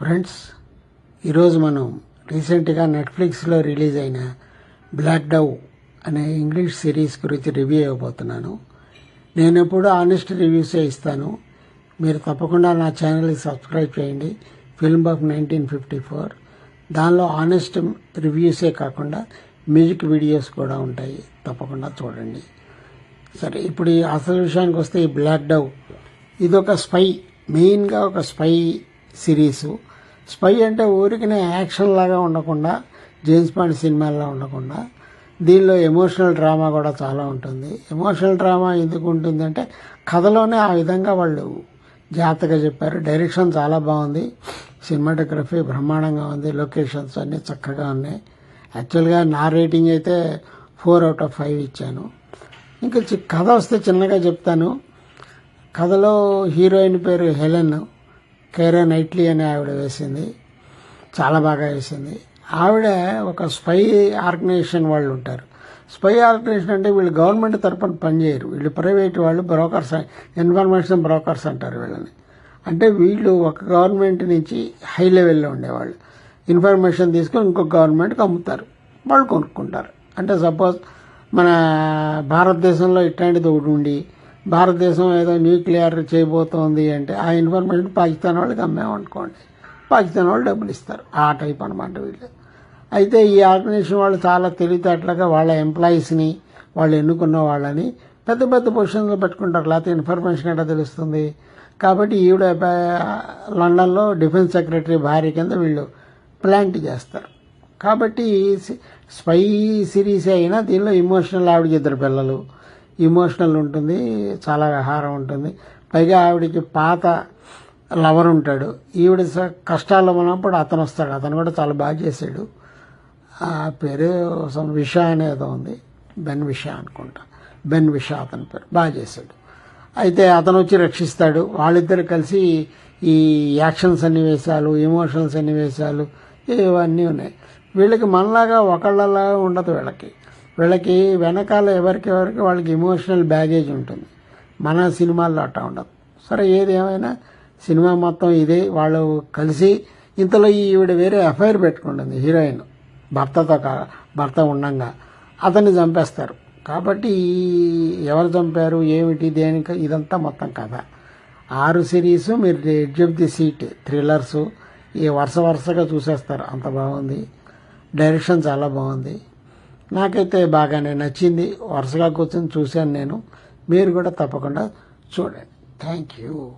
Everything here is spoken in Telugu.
ఫ్రెండ్స్ ఈరోజు మనం రీసెంట్గా నెట్ఫ్లిక్స్లో రిలీజ్ అయిన బ్లాక్ డవ్ అనే ఇంగ్లీష్ సిరీస్ గురించి రివ్యూ ఇవ్వబోతున్నాను నేను ఎప్పుడు ఆనెస్ట్ రివ్యూసే ఇస్తాను. మీరు తప్పకుండా నా ఛానల్ని సబ్స్క్రైబ్ చేయండి. Film of nineteen fifty four. దానిలో ఆనెస్ట్ రివ్యూసే కాకుండా మ్యూజిక్ వీడియోస్ కూడా ఉంటాయి. తప్పకుండా చూడండి. సరే ఇప్పుడు ఈ అసలు విషయానికి వస్తే ఈ బ్లాక్ డవ్ ఇది ఒక స్పై మెయిన్గా ఒక స్పై సిరీసు. స్పై అంటే ఊరికనే యాక్షన్ లాగా ఉండకుండా జేమ్స్ బాండ్ సినిమాల్లో ఉండకుండా దీనిలో ఎమోషనల్ డ్రామా కూడా చాలా ఉంటుంది. ఎమోషనల్ డ్రామా ఎందుకు ఉంటుందంటే కథలోనే ఆ విధంగా వాళ్ళు జాగ్రత్తగా చెప్పారు. డైరెక్షన్ చాలా బాగుంది. సినిమాటోగ్రఫీ బ్రహ్మాండంగా ఉంది. లొకేషన్స్ అన్నీ చక్కగా ఉన్నాయి. యాక్చువల్గా నా రేటింగ్ అయితే ఫోర్ అవుట్ ఆఫ్ ఫైవ్ ఇచ్చాను. ఇంకా చి- కథ వస్తే చిన్నగా చెప్తాను. కథలో హీరోయిన్ పేరు హెలెన్. కైరా నైట్లీ అనే ఆవిడ వేసింది. చాలా బాగా వేసింది. ఆవిడ ఒక స్పై ఆర్గనైజేషన్ వాళ్ళు ఉంటారు. స్పై ఆర్గనైజేషన్ అంటే వీళ్ళు గవర్నమెంట్ తరపున పనిచేయరు. వీళ్ళు ప్రైవేట్ వాళ్ళు బ్రోకర్స్ ఇన్ఫర్మేషన్ బ్రోకర్స్ అంటారు వీళ్ళని. అంటే వీళ్ళు ఒక గవర్నమెంట్ నుంచి హై లెవెల్లో ఉండేవాళ్ళు. ఇన్ఫర్మేషన్ తీసుకొని ఇంకొక గవర్నమెంట్కి అమ్ముతారు. వాళ్ళు కొనుక్కుంటారు. అంటే సపోజ్ మన భారతదేశంలో ఇట్లాంటిది ఒకటి ఉండి భారతదేశం ఏదో న్యూక్లియర్ చేయబోతోంది అంటే ఆ ఇన్ఫర్మేషన్ పాకిస్తాన్ వాళ్ళకి అమ్మామనుకోండి పాకిస్తాన్ వాళ్ళు డబ్బులు ఇస్తారు. ఆ టైప్ అనమాట వీళ్ళు. అయితే ఈ ఆర్గనైజేషన్ వాళ్ళు చాలా తెలివితేటలుగా వాళ్ళ ఎంప్లాయీస్ని వాళ్ళు ఎన్నుకున్న వాళ్ళని పెద్ద పెద్ద పొజిషన్లో పెట్టుకుంటారు. లేకపోతే ఇన్ఫర్మేషన్ ఎట్లా తెలుస్తుంది? కాబట్టి ఈవిడ లండన్లో డిఫెన్స్ సెక్రటరీ భార్య కింద వీళ్ళు ప్లాంట్ చేస్తారు. కాబట్టి సి- స్పై సిరీస్ అయినా దీనిలో ఇమోషనల్ ఆవిడకి ఇద్దరు పిల్లలు. ఇమోషనల్ ఉంటుంది చాలా వ్యవహారం ఉంటుంది. పైగా ఆవిడకి పాత లవర్ ఉంటాడు. ఈవిడ స- కష్టాల్లో ఉన్నప్పుడు అతను వస్తాడు. అతను కూడా చాలా బాగా చేశాడు. ఆ పేరు విష విషా అనేదో ఉంది. బెన్ విష అనుకుంటా. బెన్ విష అతని పేరు. బాగా చేశాడు. అయితే అతను వచ్చి రక్షిస్తాడు. వాళ్ళిద్దరు కలిసి ఈ యాక్షన్ సన్నివేశాలు ఎమోషనల్ సన్నివేశాలు ఇవన్నీ ఉన్నాయి. వీళ్ళకి మనలాగా ఒకళ్ళలాగా ఉండదు వీళ్ళకి. వీళ్ళకి వెనకాల ఎవరికి ఎవరికి వాళ్ళకి ఎమోషనల్ బ్యాగేజ్ ఉంటుంది. మన సినిమాల్లో అట్టా ఉండదు. సరే ఏది ఏమైనా సినిమా మొత్తం ఇదే వాళ్ళు కలిసి ఇంతలో ఈవిడ వేరే ఎఫ్ఐఆర్ పెట్టుకుంటుంది హీరోయిన్ భర్తతో కా- భర్త ఉండంగా అతన్ని చంపేస్తారు. కాబట్టి ఈ ఎవరు చంపారు ఏమిటి దేనికి ఇదంతా మొత్తం కథ. ఆరు సిరీస్ మీరు edge of the seat thrillers ఈ వరుస వరుసగా చూసేస్తారు. అంత బాగుంది. డైరెక్షన్ చాలా బాగుంది. నాకైతే బాగానే నచ్చింది. వరుసగా కూర్చొని చూశాను నేను. మీరు కూడా తప్పకుండా చూడండి. Thank you